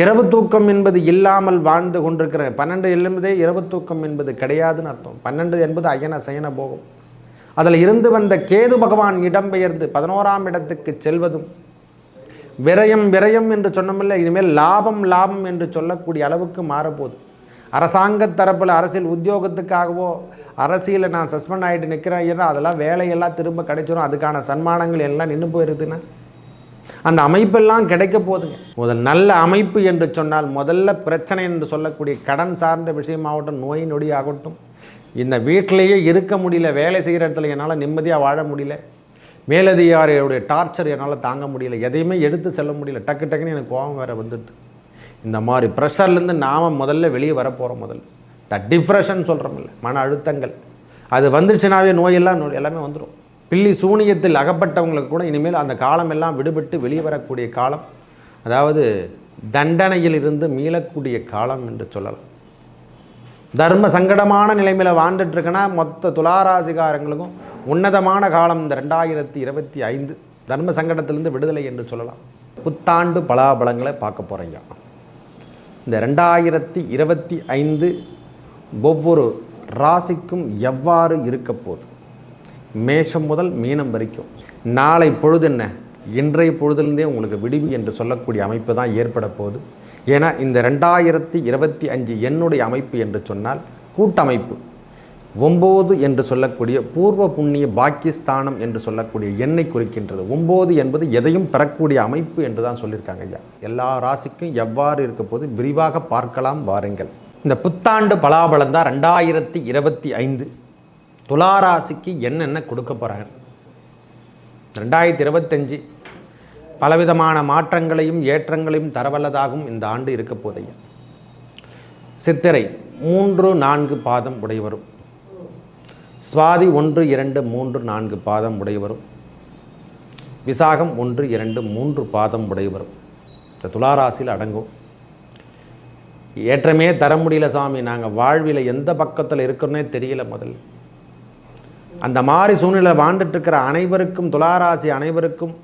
இரவு தூக்கம் என்பது இல்லாமல் வாழ்ந்து கொண்டிருக்கிற பன்னெண்டு என்பதே இரவு தூக்கம் என்பது கிடையாதுன்னு அர்த்தம். பன்னெண்டு என்பது அயன சயன போகும். அதில் இருந்து வந்த கேது பகவான் இடம்பெயர்ந்து பதினோராம் இடத்துக்கு செல்வதும் விரயம் விரயம் என்று சொன்னமில்லை இனிமேல் லாபம் லாபம் என்று சொல்லக்கூடிய அளவுக்கு மாறப்போகுது. அரசாங்க தரப்பில் அரசியல் உத்தியோகத்துக்காகவோ அரசியலில் நான் சஸ்பெண்ட் ஆகிட்டு நிற்கிறேன் ஏன்னா அதெல்லாம் வேலையெல்லாம் திரும்ப கிடைச்சிரும். அதுக்கான சன்மானங்கள் எல்லாம் நின்று போயிருதுன்னா. அந்த அமைப்பெல்லாம் கிடைக்க போகுதுங்க. முதல் நல்ல அமைப்பு என்று சொன்னால் முதல்ல பிரச்சனை என்று சொல்லக்கூடிய கடன் சார்ந்த விஷயமாகட்டும் நோய் நொடி ஆகட்டும் இந்த வீட்டிலேயே இருக்க முடியல வேலை செய்கிற இடத்துல என்னால் நிம்மதியாக வாழ முடியல மேலதிகாரியுடைய டார்ச்சர் என்னால் தாங்க முடியல எதையுமே எடுத்து செல்ல முடியல டக்கு டக்குன்னு எனக்கு கோபம் வேறு வந்துடுது. இந்த மாதிரி ப்ரெஷர்லேருந்து நாம் முதல்ல வெளியே வரப்போகிறோம் முதல்ல. த டிப்ரெஷன் சொல்கிறோம்ல மன அழுத்தங்கள். அது வந்துடுச்சுனாவே நோயெல்லாம் நோய் எல்லாமே வந்துடும் பில்லி சூனியத்தில் அகப்பட்டவங்களுக்கு கூட இனிமேல் அந்த காலம் எல்லாம் விடுபட்டு வெளியே வரக்கூடிய காலம் அதாவது தண்டனையில் இருந்து மீளக்கூடிய காலம் என்று சொல்லலாம். தர்ம சங்கடமான நிலைமையில் வாழ்ந்துட்டுருக்குன்னா மொத்த துளாராசிகாரங்களுக்கும் உன்னதமான காலம் இந்த ரெண்டாயிரத்தி இருபத்தி ஐந்து. தர்ம சங்கடத்திலிருந்து விடுதலை என்று சொல்லலாம். புத்தாண்டு பலாபலங்களை பார்க்க போகிறீங்க இந்த ரெண்டாயிரத்தி இருபத்தி ஐந்து ஒவ்வொரு ராசிக்கும் எவ்வாறு இருக்க போகுது? மேஷம் முதல் மீனம் வரைக்கும். நாளை பொழுது என்ன? இன்றைய பொழுதுலேருந்தே உங்களுக்கு விடிவு என்று சொல்லக்கூடிய அமைப்பு தான் ஏற்பட போகுது. ஏன்னா இந்த ரெண்டாயிரத்தி இருபத்தி அஞ்சு என்னுடைய அமைப்பு என்று சொன்னால் கூட்டமைப்பு. ஒம்பது என்று சொல்லக்கூடிய பூர்வ புண்ணிய பாக்கியஸ்தானம் என்று சொல்லக்கூடிய எண்ணை குறிக்கின்றது. ஒம்பது என்பது எதையும் பெறக்கூடிய அமைப்பு என்று தான் சொல்லியிருக்காங்க ஐயா. எல்லா ராசிக்கும் எவ்வாறு இருக்க போது விரிவாக பார்க்கலாம் வாருங்கள். இந்த புத்தாண்டு பலாபலம் தான் ரெண்டாயிரத்தி இருபத்தி ஐந்து. துளாராசிக்கு என்னென்ன கொடுக்க போகிறாங்க ரெண்டாயிரத்தி இருபத்தஞ்சு பலவிதமான மாற்றங்களையும் ஏற்றங்களையும் தரவல்லதாகவும் இந்த ஆண்டு இருக்க போதையா சித்திரை மூன்று நான்கு பாதம் உடையவரும். சுவாதி ஒன்று இரண்டு மூன்று நான்கு பாதம் உடையவரும். விசாகம் ஒன்று இரண்டு மூன்று பாதம் உடையவரும். இந்த துளாராசியில் அடங்கும். ஏற்றமே தர முடியல சாமி. நாங்கள் வாழ்வில் எந்த பக்கத்தில் இருக்கிறோன்னே தெரியல முதல்ல. அந்த மாதிரி சூழ்நிலை வாழ்ந்துட்டுருக்கிற அனைவருக்கும் துளாராசி அனைவருக்கும்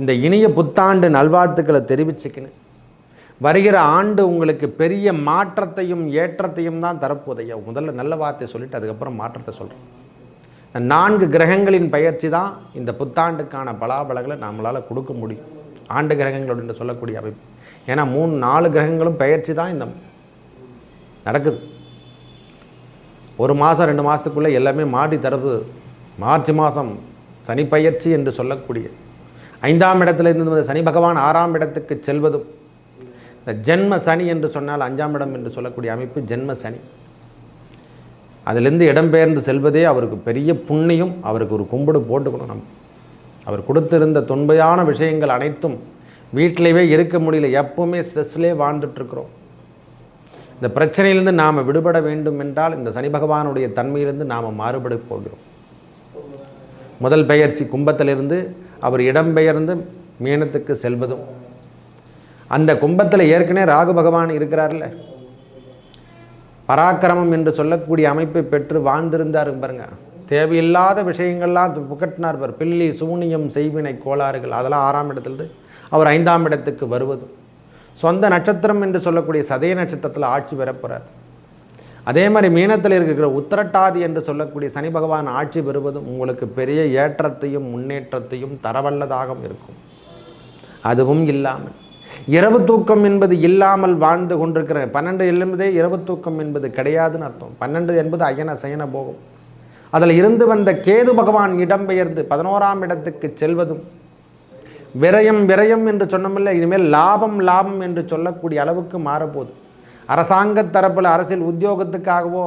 இந்த இனிய புத்தாண்டு நல்வாழ்த்துக்களை தெரிவிச்சுக்கின்னு. வருகிற ஆண்டு உங்களுக்கு பெரிய மாற்றத்தையும் ஏற்றத்தையும் தான் தரப்போதையா முதல்ல நல்ல வார்த்தை சொல்லிட்டு அதுக்கப்புறம் மாற்றத்தை சொல்கிறேன் நான்கு கிரகங்களின் பயிற்சி தான் இந்த புத்தாண்டுக்கான பலாபலங்களை நம்மளால் கொடுக்க முடியும். ஆண்டு கிரகங்கள் சொல்லக்கூடிய அமைப்பு. ஏன்னா மூணு நாலு கிரகங்களும் பயிற்சி தான் இந்த நடக்குது. ஒரு மாதம் ரெண்டு மாதத்துக்குள்ளே எல்லாமே மாடி தரப்பு மார்ச் மாதம் சனி பயிற்சி என்று சொல்லக்கூடிய ஐந்தாம் இடத்துல இருந்து சனி பகவான் ஆறாம் இடத்துக்கு செல்வதும் இந்த ஜென்ம சனி என்று சொன்னால் அஞ்சாம் இடம் என்று சொல்லக்கூடிய அமைப்பு ஜென்ம சனி. அதிலிருந்து இடம்பெயர்ந்து செல்வதே அவருக்கு பெரிய புண்ணியம் அவருக்கு ஒரு கும்பிடு போட்டுக்கணும் நம்ம. அவர் கொடுத்திருந்த தொன்மையான விஷயங்கள் அனைத்தும் வீட்டிலேயே இருக்க முடியல எப்பவுமே ஸ்ட்ரெஸ்லேயே வாழ்ந்துட்டுருக்குறோம் இந்த பிரச்சனையிலிருந்து நாம் விடுபட வேண்டும் என்றால் இந்த சனி பகவானுடைய தன்மையிலிருந்து நாம் மாறுபட போகிறோம். முதல் பெயர்ச்சி கும்பத்திலிருந்து அவர் இடம்பெயர்ந்து மீனத்துக்கு செல்வதும். அந்த கும்பத்தில் ஏற்கனவே ராகு பகவான் இருக்கிறார்ல. பராக்கிரமம் என்று சொல்லக்கூடிய அமைப்பை பெற்று வாழ்ந்திருந்தார் பாருங்க. தேவையில்லாத விஷயங்கள்லாம் புகட்டினார் பார். பில்லி சூனியம் செய்வினை கோளாறுகள் அதெல்லாம் ஆறாம் இடத்துலேருந்து அவர் ஐந்தாம் இடத்துக்கு வருவதும். சொந்த நட்சத்திரம் என்று சொல்லக்கூடிய சதய நட்சத்திரத்தில் ஆட்சி பெறப்போகிறார் அதே மாதிரி மீனத்தில் இருக்கிற உத்திரட்டாதி என்று சொல்லக்கூடிய சனி பகவான் ஆட்சி பெறுவதும் உங்களுக்கு பெரிய ஏற்றத்தையும் முன்னேற்றத்தையும் தரவல்லதாகவும் இருக்கும். அதுவும் இல்லாமல் இரவு தூக்கம் என்பது இல்லாமல் வாழ்ந்து கொண்டிருக்கிற பன்னெண்டு என்பதே இரவு தூக்கம் என்பது கிடையாதுன்னு அர்த்தம். பன்னெண்டு என்பது அயன சயன போகும். அதில் இருந்து வந்த கேது பகவான் இடம்பெயர்ந்து பதினோராம் இடத்துக்கு செல்வதும் விரயம் விரயம் என்று சொன்னமில்ல. இனிமேல் லாபம் லாபம் என்று சொல்லக்கூடிய அளவுக்கு மாறப்போகுது. அரசாங்க தரப்பில் அரசியல் உத்தியோகத்துக்காகவோ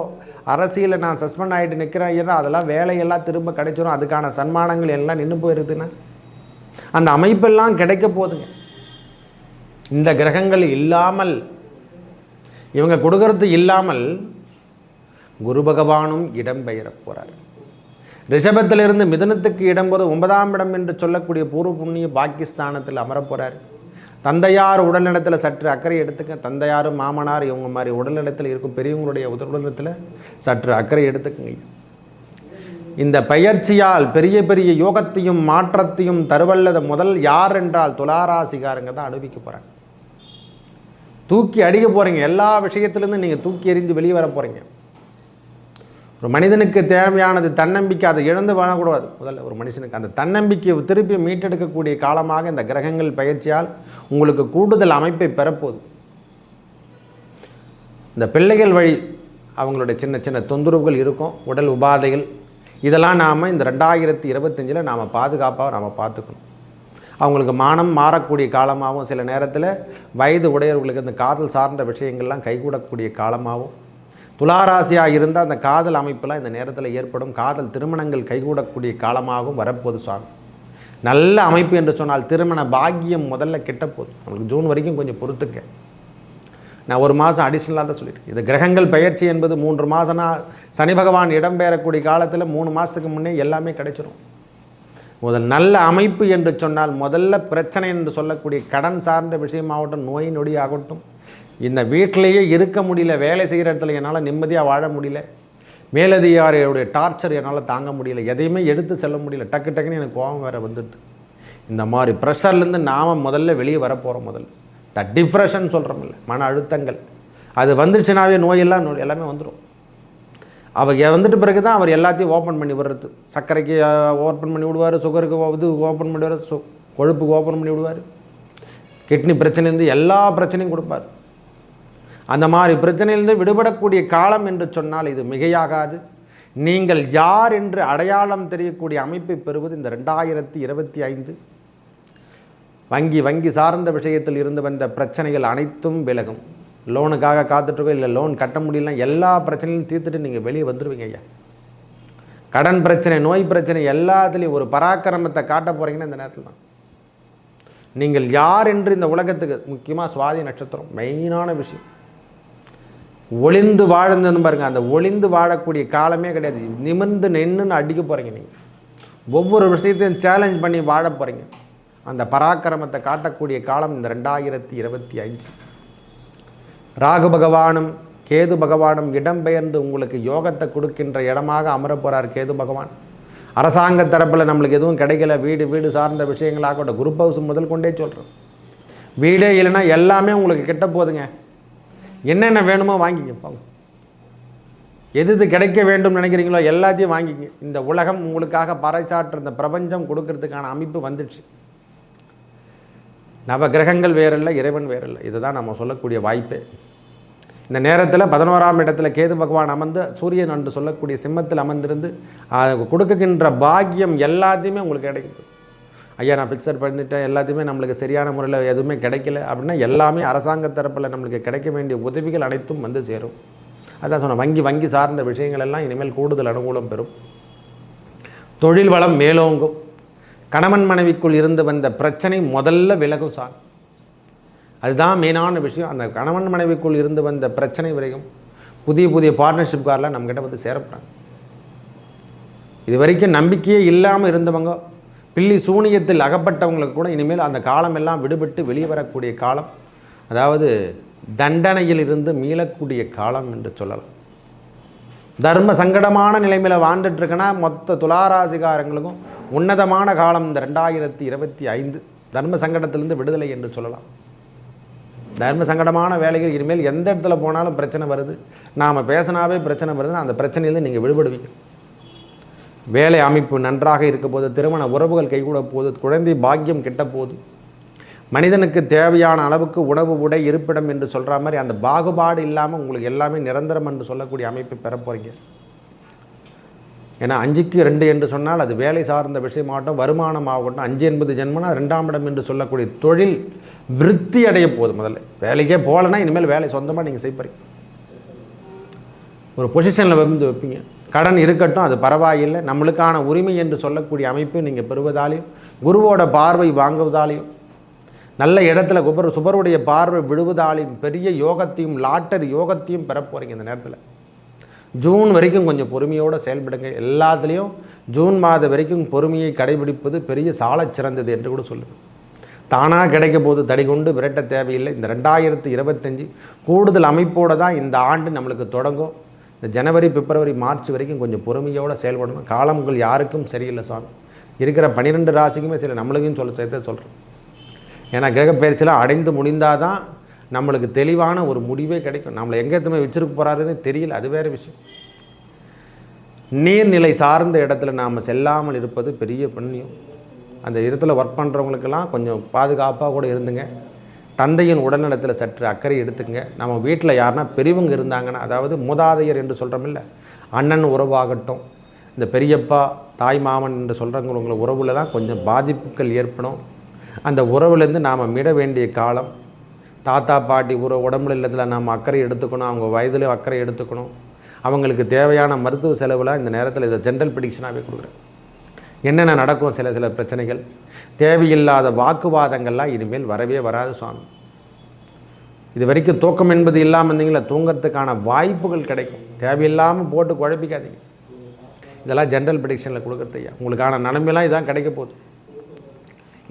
அரசியலில் நான் சஸ்பெண்ட் ஆகிட்டு நிற்கிறேன் ஏன்னா அதெல்லாம் வேலையெல்லாம் திரும்ப கிடைச்சிரும். அதுக்கான சன்மானங்கள் எல்லாம் நின்று போயிருதுன்னா அந்த அமைப்பெல்லாம் கிடைக்க போகுதுங்க. இந்த கிரகங்கள் இல்லாமல் இவங்க கொடுக்கறது இல்லாமல் குரு பகவானும் இடம்பெயரப் போகிறார் ரிஷபத்திலிருந்து மிதுனத்துக்கு இடம்பெறும் ஒன்பதாம் இடம் என்று சொல்லக்கூடிய பூர்வ புண்ணிய பாகிஸ்தானத்தில் அமரப்போகிறார் தந்தையார் உடல்நலத்தில் சற்று அக்கறை எடுத்துக்க தந்தையார் மாமனார் இவங்க மாதிரி உடல்நலத்தில் இருக்கும் பெரியவங்களுடைய உடல்நலத்தில் சற்று அக்கறை எடுத்துக்கங்க. இந்த பயிற்சியால் பெரிய பெரிய யோகத்தையும் மாற்றத்தையும் தருவல்லது முதல் யார் என்றால் துளாராசிகாரங்க தான் அனுபவிக்க போகிறாங்க தூக்கி அடிக்க போகிறீங்க எல்லா விஷயத்துலேருந்து நீங்கள் தூக்கி எறிஞ்சு வெளியே வர போகிறீங்க ஒரு மனிதனுக்கு தேவையானது தன்னம்பிக்கை அதை இழந்து வாழக்கூடாது. முதல்ல ஒரு மனுஷனுக்கு அந்த தன்னம்பிக்கையை திருப்பி மீட்டெடுக்கக்கூடிய காலமாக இந்த கிரகங்கள் பயிற்சியால் உங்களுக்கு கூடுதல் அமைப்பை பெறப்போகுது. இந்த பிள்ளைகள் வழி அவங்களுடைய சின்ன சின்ன தொந்தரவுகள் இருக்கும் உடல் உபாதைகள். இதெல்லாம் நாம் இந்த ரெண்டாயிரத்தி இருபத்தஞ்சில் நாம் பாதுகாப்பாக நாம் பார்த்துக்கணும். அவங்களுக்கு மானம் மாறக்கூடிய காலமாகவும் சில நேரத்தில் வயது உடையவர்களுக்கு இந்த காதல் சார்ந்த விஷயங்கள்லாம் கைகூடக்கூடிய காலமாகவும் துளாராசியாக இருந்தால் அந்த காதல் அமைப்பெல்லாம் இந்த நேரத்தில் ஏற்படும். காதல் திருமணங்கள் கைகூடக்கூடிய காலமாகவும் வரப்போகுது சுவாமி. நல்ல அமைப்பு என்று சொன்னால் திருமண பாக்கியம் முதல்ல கிட்ட போதும் நம்மளுக்கு ஜூன் வரைக்கும் கொஞ்சம் பொறுத்துக்க. நான் ஒரு மாதம் அடிஷ்னலாக தான் சொல்லியிருக்கேன் இது கிரகங்கள் பயிற்சி என்பது மூன்று மாதம்னா சனி பகவான் இடம்பெறக்கூடிய காலத்தில் மூணு மாதத்துக்கு முன்னே எல்லாமே கிடைச்சிரும். முதல் நல்ல அமைப்பு என்று சொன்னால் முதல்ல பிரச்சனை என்று சொல்லக்கூடிய கடன் சார்ந்த விஷயமாகட்டும் நோய் நொடி ஆகட்டும் இந்த வீட்டிலையே இருக்க முடியல வேலை செய்கிற இடத்துல என்னால் நிம்மதியாக வாழ முடியல. மேலதிகாரியுடைய டார்ச்சர் என்னால் தாங்க முடியல. எதையுமே எடுத்து செல்ல முடியல. டக்கு டக்குன்னு எனக்கு கோபம் வேறு வந்துடுது. இந்த மாதிரி ப்ரெஷர்லேருந்து நாம் முதல்ல வெளியே வரப்போகிறோம் முதல்ல. த டிப்ரெஷன் சொல்கிறோமில்ல மன அழுத்தங்கள். அது வந்துச்சுனாவே நோயெல்லாம் நோய் எல்லாமே வந்துடும் அவர் வந்துட்டு பிறகு தான் அவர் எல்லாத்தையும் ஓப்பன் பண்ணி விடுறது. சர்க்கரைக்கு ஓப்பன் பண்ணி விடுவார் சுகருக்கு இது ஓப்பன் பண்ணி விடுவார் கொழுப்புக்கு ஓப்பன் பண்ணி விடுவார். கிட்னி பிரச்சனைலேருந்து எல்லா பிரச்சனையும் கொடுப்பார். அந்த மாதிரி பிரச்சனையிலிருந்து விடுபடக்கூடிய காலம் என்று சொன்னால் இது மிகையாகாது. நீங்கள் யார் என்று அடையாளம் தெரியக்கூடிய அமைப்பை பெறுவது இந்த ரெண்டாயிரத்தி இருபத்தி ஐந்து. வங்கி வங்கி சார்ந்த விஷயத்தில் இருந்து வந்த பிரச்சனைகள் அனைத்தும் விலகும். லோனுக்காக காத்துட்ருக்கோம் இல்லை லோன் கட்ட முடியலனா எல்லா பிரச்சனையும் தீர்த்துட்டு நீங்கள் வெளியே வந்துடுவீங்க ஐயா. கடன் பிரச்சனை நோய் பிரச்சனை எல்லாத்துலேயும் ஒரு பராக்கிரமத்தை காட்ட போகிறீங்கன்னா இந்த நேரத்தில் தான். நீங்கள் யார் என்று இந்த உலகத்துக்கு முக்கியமாக சுவாதி நட்சத்திரம் மெயினான விஷயம். ஒளிந்து வாழ்ந்ததுன்னு பாருங்கள் அந்த ஒளிந்து வாழக்கூடிய காலமே கிடையாது. நிமிர்ந்து நின்றுன்னு அடிக்க போகிறீங்க நீங்கள் ஒவ்வொரு விஷயத்தையும் சேலஞ்ச் பண்ணி வாழ போகிறீங்க அந்த பராக்கிரமத்தை காட்டக்கூடிய காலம் இந்த ரெண்டாயிரத்தி இருபத்தி அஞ்சு ராகு பகவானும் கேது பகவானும் இடம்பெயர்ந்து உங்களுக்கு யோகத்தை கொடுக்கின்ற இடமாக அமர போகிறார் கேது பகவான். அரசாங்க தரப்பில் நம்மளுக்கு எதுவும் கிடைக்கல. வீடு வீடு சார்ந்த விஷயங்களாகட்டும் குரூப் ஹவுஸ் முதல் கொண்டே சொல்கிறோம் வீடே இல்லைன்னா எல்லாமே உங்களுக்கு கிட்ட போதுங்க. என்னென்ன வேணுமோ வாங்கிங்க போங்க எது எது கிடைக்க வேண்டும் நினைக்கிறீங்களோ எல்லாத்தையும் வாங்கிங்க. இந்த உலகம் உங்களுக்காக பறைசாற்று இந்த பிரபஞ்சம் கொடுக்கறதுக்கான அமைப்பு வந்துடுச்சு. நவ கிரகங்கள் வேறில்லை இறைவன் வேறில்லை. இதுதான் நம்ம சொல்லக்கூடிய வாய்ப்பே. இந்த நேரத்தில் பதினோராம் இடத்துல கேது பகவான் அமர்ந்து சூரியன் என்று சொல்லக்கூடிய சிம்மத்தில் அமர்ந்திருந்து ஆஹ், கொடுக்குகின்ற பாக்கியம் எல்லாத்தையுமே உங்களுக்கு கிடைக்குது. ஐயா நான் ஃபிக்ஸட் பண்ணிட்டேன் எல்லாத்தையுமே நம்மளுக்கு சரியான முறையில் எதுவுமே கிடைக்கல அப்படின்னா எல்லாமே அரசாங்க தரப்பில் நம்மளுக்கு கிடைக்க வேண்டிய உதவிகள் அனைத்தும் வந்து சேரும். அதான் சொன்னேன் வங்கி வங்கி சார்ந்த விஷயங்கள் எல்லாம் இனிமேல் கூடுதல் அனுகூலம் பெறும். தொழில் வளம் மேலோங்கும். கணவன் மனைவிக்குள் இருந்து வந்த பிரச்சனை முதல்ல விலகும் சார். அதுதான் மெயினான விஷயம். அந்த கணவன் மனைவிக்குள் இருந்து வந்த பிரச்சனை வரைக்கும் புதிய புதிய பார்ட்னர்ஷிப் காரெலாம் நம்மக்கிட்ட வந்து சேரப்படுறாங்க இது வரைக்கும் நம்பிக்கையே இல்லாமல் இருந்தவங்க பில்லி சூனியத்தில் அகப்பட்டவங்களுக்கு கூட இனிமேல் அந்த காலமெல்லாம் விடுபட்டு வெளியே வரக்கூடிய காலம் அதாவது தண்டனையில் இருந்து மீளக்கூடிய காலம் என்று சொல்லலாம். தர்ம சங்கடமான நிலைமையில் வாழ்ந்துட்டுருக்கனா மொத்த துளாராசிகாரங்களுக்கும் உன்னதமான காலம் இந்த ரெண்டாயிரத்தி இருபத்தி ஐந்து. தர்ம சங்கடத்திலிருந்து விடுதலை என்று சொல்லலாம். தர்ம சங்கடமான வேலைகள் இனிமேல் எந்த இடத்துல போனாலும் பிரச்சனை வருது. நாம் பேசினாவே பிரச்சனை வருதுன்னா அந்த பிரச்சனையிலேருந்து நீங்கள் விடுபடுவீங்க. வேலை அமைப்பு நன்றாக இருக்க திருமண உறவுகள் கைகூட போது குழந்தை பாக்கியம் கிட்ட போது மனிதனுக்கு தேவையான அளவுக்கு உணவு உடை இருப்பிடம் என்று சொல்கிற மாதிரி அந்த பாகுபாடு இல்லாமல் உங்களுக்கு எல்லாமே நிரந்தரம் என்று சொல்லக்கூடிய அமைப்பை பெற போகிறீங்க ஏன்னா அஞ்சுக்கு ரெண்டு என்று சொன்னால் அது வேலை சார்ந்த விஷயமாகட்டும் வருமானம் ஆகட்டும் அஞ்சு என்பது ஜென்மனா ரெண்டாம் இடம் என்று சொல்லக்கூடிய தொழில் விருத்தி அடைய போகுது முதல்ல. வேலைக்கே போகலைன்னா இனிமேல் வேலை சொந்தமாக நீங்கள் செய்ப்பறீங்க ஒரு பொசிஷனில் வந்து வைப்பீங்க. கடன் இருக்கட்டும் அது பரவாயில்லை. நம்மளுக்கான உரிமை என்று சொல்லக்கூடிய அமைப்பு நீங்கள் பெறுவதாலையும் குருவோட பார்வை வாங்குவதாலையும் நல்ல இடத்துல குபர் சுபருடைய பார்வை விழுவதாலையும் பெரிய யோகத்தையும் லாட்டரி யோகத்தையும் பெற போகிறீங்க இந்த நேரத்தில். ஜூன் வரைக்கும் கொஞ்சம் பொறுமையோடு செயல்படுங்க. எல்லாத்துலேயும் ஜூன் மாதம் வரைக்கும் பொறுமையை கடைபிடிப்பது பெரிய சாலச் சிறந்தது என்று கூட சொல்லுவேன். தானாக கிடைக்க போது தடி கொண்டு விரட்ட தேவையில்லை. இந்த ரெண்டாயிரத்து இருபத்தஞ்சி கூடுதல் அமைப்போடு தான் இந்த ஆண்டு நம்மளுக்கு தொடங்கும். இந்த ஜனவரி பிப்ரவரி மார்ச் வரைக்கும் கொஞ்சம் பொறுமையோடு செயல்படணும். காலங்கள் யாருக்கும் சரியில்லை சுவாமி. இருக்கிற பன்னிரெண்டு ராசிக்குமே சரி நம்மளுக்கும் சொல்ல சேர்த்து சொல்கிறேன் ஏன்னா கிரகப்பயிற்சியெலாம் அடைந்து முடிந்தால் தான் நம்மளுக்கு தெளிவான ஒரு முடிவே கிடைக்கும். நம்மளை எங்கே எத்தனை வச்சிருக்க போகிறாருன்னு தெரியல அது வேறு விஷயம். நீர்நிலை சார்ந்த இடத்துல நாம் செல்லாமல் இருப்பது பெரிய புண்ணியம். அந்த இடத்துல ஒர்க் பண்ணுறவங்களுக்கெல்லாம் கொஞ்சம் பாதுகாப்பாக கூட இருந்துங்க. தந்தையின் உடல்நலத்தில் சற்று அக்கறை எடுத்துங்க நம்ம வீட்டில் யாருன்னா பெரியவங்க இருந்தாங்கன்னா அதாவது மூதாதையர் என்று சொல்கிறோமில்ல அண்ணன் உறவாகட்டும் இந்த பெரியப்பா தாய் மாமன் என்று சொல்கிறவங்க உறவில் தான் கொஞ்சம் பாதிப்புகள் ஏற்படும். அந்த உறவுலேருந்து நாம் மிட வேண்டிய காலம் தாத்தா பாட்டி உற உடம்புல இல்லத்தில் நாம் அக்கறை எடுத்துக்கணும் அவங்க வயதில் அக்கறை எடுத்துக்கணும். அவங்களுக்கு தேவையான மருத்துவ செலவுலாம் இந்த நேரத்தில் இதை ஜென்ரல் ப்ரிடிக்ஷனாகவே கொடுக்குறேன். என்னென்ன நடக்கும் சில சில பிரச்சனைகள்? தேவையில்லாத வாக்குவாதங்கள்லாம் இனிமேல் வரவே வராது சுவாமி. இது வரைக்கும் தூக்கம் என்பது இல்லாமல் இருந்தீங்களா? தூங்கிறதுக்கான வாய்ப்புகள் கிடைக்கும். தேவையில்லாமல் போட்டு குழப்பிக்காதீங்க. இதெல்லாம் ஜென்ரல் ப்ரிடிக்ஷனில் கொடுக்கறதையா உங்களுக்கான நன்மையெல்லாம் இதான் கிடைக்க போகுது.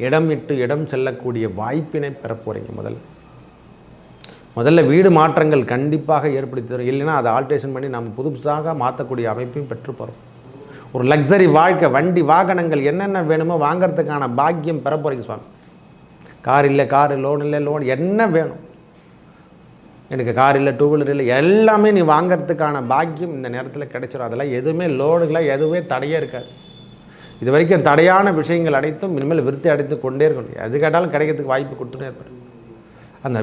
இடம் விட்டு இடம் செல்லக்கூடிய வாய்ப்பினை பெற போகிறீங்க முதல்ல. முதல்ல வீடு மாற்றங்கள் கண்டிப்பாக ஏற்படுத்தி தரும். இல்லைன்னா அதை ஆல்ட்ரேஷன் பண்ணி நம்ம புதுசாக மாற்றக்கூடிய அமைப்பையும் பெற்று போகிறோம் ஒரு லக்ஸரி வாழ்க்கை வண்டி வாகனங்கள் என்னென்ன வேணுமோ வாங்கிறதுக்கான பாக்கியம் பெற போகிறீங்க சுவாமி. கார் இல்லை கார் லோன் இல்லை லோன் என்ன வேணும்? எனக்கு கார் இல்லை டூ வீலர் இல்லை எல்லாமே நீ வாங்கிறதுக்கான பாக்கியம் இந்த நேரத்தில் கிடைச்சிடும் அதெல்லாம் எதுவுமே லோனுகளாக எதுவுமே தடையே இருக்காது. இது வரைக்கும் தடையான விஷயங்கள் அனைத்தும் இனிமேல் விருத்தி அடைத்து கொண்டே இருக்கணும். எது கேட்டாலும் கிடைக்கிறதுக்கு வாய்ப்பு கொடுத்துட்டே இருப்பார். அந்த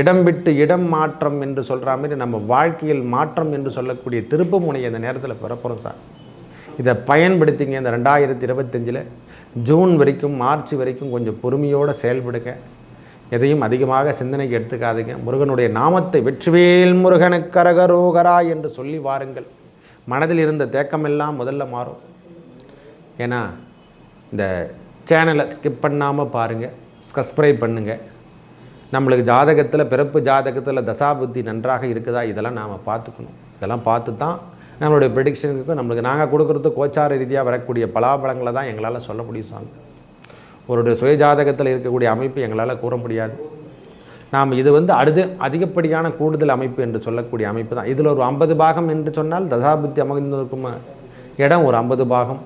இடம் விட்டு இடம் மாற்றம் என்று சொல்கிற மாதிரி நம்ம வாழ்க்கையில் மாற்றம் என்று சொல்லக்கூடிய திருப்பு முனையை இந்த நேரத்தில் பெறப்போகிறோம் சார். இதை பயன்படுத்திங்க இந்த ரெண்டாயிரத்தி இருபத்தஞ்சில். ஜூன் வரைக்கும் மார்ச் வரைக்கும் கொஞ்சம் பொறுமையோடு செயல்படுங்க. எதையும் அதிகமாக சிந்தனைக்கு எடுத்துக்காதுங்க. முருகனுடைய நாமத்தை வெற்றிவேல் முருகனுக்கரகரோகரா என்று சொல்லி வாருங்கள். மனதில் இருந்த தேக்கமெல்லாம் முதல்ல மாறும். ஏன்னா இந்த சேனலை ஸ்கிப் பண்ணாமல் பாருங்கள் சப்ஸ்கிரைப் பண்ணுங்கள் நம்மளுக்கு ஜாதகத்தில் பிறப்பு ஜாதகத்தில் தசாபுத்தி நன்றாக இருக்குதா? இதெல்லாம் நாம் பார்த்துக்கணும். இதெல்லாம் பார்த்து தான் நம்மளுடைய ப்ரெடிக்ஷனுக்கும் நம்மளுக்கு நாங்கள் கொடுக்குறது கோச்சார ரீதியாக வரக்கூடிய பலாபலங்களை தான் எங்களால் சொல்ல முடியும் சாமி. ஒரு சுயஜாதகத்தில் இருக்கக்கூடிய அமைப்பு எங்களால் கூற முடியாது. நாம் இது வந்து அடுத்து அதிகப்படியான கூடுதல் அமைப்பு என்று சொல்லக்கூடிய அமைப்பு தான். இதில் ஒரு ஐம்பது பாகம் என்று சொன்னால் தசாபுத்தி அமைந்திருக்கும் இடம் ஒரு ஐம்பது பாகம்.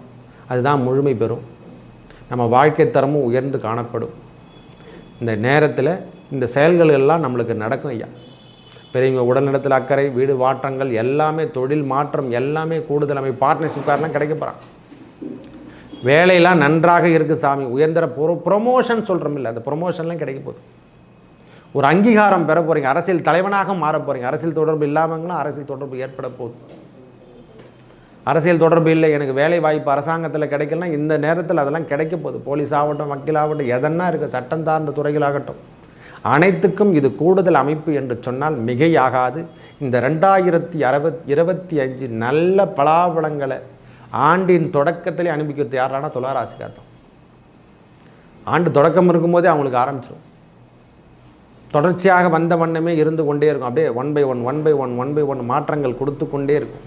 அதுதான் முழுமை பெறும். நம்ம வாழ்க்கை தரமும் உயர்ந்து காணப்படும். இந்த நேரத்தில் இந்த செயல்கள் எல்லாம் நம்மளுக்கு நடக்கும் ஐயா. பெரியவங்க உடல்நலத்தில் அக்கறை வீடு மாற்றங்கள் எல்லாமே தொழில் மாற்றம் எல்லாமே கூடுதல். அமைப்பு பார்ட்னர்ஷிப்காரெலாம் கிடைக்க போகிறான் வேலையெல்லாம் நன்றாக இருக்குது சாமி. உயர்ந்த ப்ரொ ப்ரொமோஷன் சொல்கிறோம் இல்லை அந்த ப்ரொமோஷன்லாம் கிடைக்க போகுது. ஒரு அங்கீகாரம் பெற போகிறீங்க அரசியல் தலைவனாக மாற போகிறீங்க அரசியல் தொடர்பு இல்லாமங்களும் அரசியல் தொடர்பு ஏற்பட போகுது. அரசியல் தொடர்பு இல்லை எனக்கு வேலை வாய்ப்பு அரசாங்கத்தில் கிடைக்கலாம் இந்த நேரத்தில் அதெல்லாம் கிடைக்க போகுது. போலீஸ் ஆகட்டும் வக்கீல் ஆகட்டும் எதனா இருக்குது சட்டம் சார்ந்த துறைகளாகட்டும் அனைத்துக்கும் இது கூடுதல் அமைப்பு என்று சொன்னால் மிகையாகாது. இந்த ரெண்டாயிரத்தி அறுபத் இருபத்தி அஞ்சு நல்ல பலாபலங்களை ஆண்டின் தொடக்கத்திலே அனுப்பிக்கிறது யாரானா துளாராசிக்கார் தான் ஆண்டு தொடக்கம் இருக்கும்போதே அவங்களுக்கு ஆரம்பிச்சிடும் தொடர்ச்சியாக வந்த வண்ணமே இருந்து கொண்டே இருக்கும். அப்படியே one by one one by one one by one மாற்றங்கள் கொடுத்து கொண்டே இருக்கும்.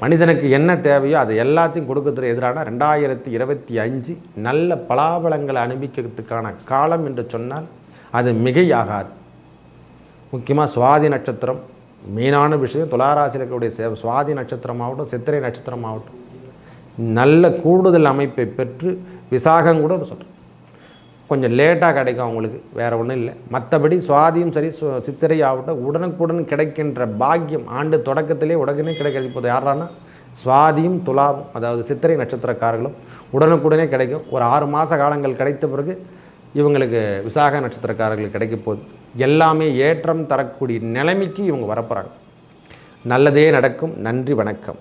மனிதனுக்கு என்ன தேவையோ அது எல்லாத்தையும் கொடுக்கறதுக்கு எதிரான ரெண்டாயிரத்தி இருபத்தி அஞ்சு நல்ல பலாபலங்களை அனுபவிக்கிறதுக்கான காலம் என்று சொன்னால் அது மிகையாகாது. முக்கியமாக சுவாதி நட்சத்திரம் மெயினான விஷயம் துளாராசியில் இருக்கக்கூடிய சுவாதி நட்சத்திரமாகட்டும் சித்திரை நட்சத்திரமாகட்டும் நல்ல கூடுதல் அமைப்பை பெற்று விசாகம் கூட சொல்கிறேன் கொஞ்சம் லேட்டாக கிடைக்கும் அவங்களுக்கு. வேறு ஒன்றும் இல்லை. மற்றபடி சுவாதியும் சரி சித்திரை ஆகட்டும் உடனுக்குடன் கிடைக்கின்ற பாக்கியம் ஆண்டு தொடக்கத்திலே உடனே கிடைக்கப்போது யாரானா? சுவாதியும் துலாவும் அதாவது சித்திரை நட்சத்திரக்காரர்களும் உடனுக்குடனே கிடைக்கும். ஒரு ஆறு மாத காலங்கள் கிடைத்த பிறகு இவங்களுக்கு விசாக நட்சத்திரக்காரர்கள் கிடைக்க போகுது. எல்லாமே ஏற்றம் தரக்கூடிய நிலைமைக்கு இவங்க வரப்போகிறாங்க நல்லதே நடக்கும். நன்றி வணக்கம்.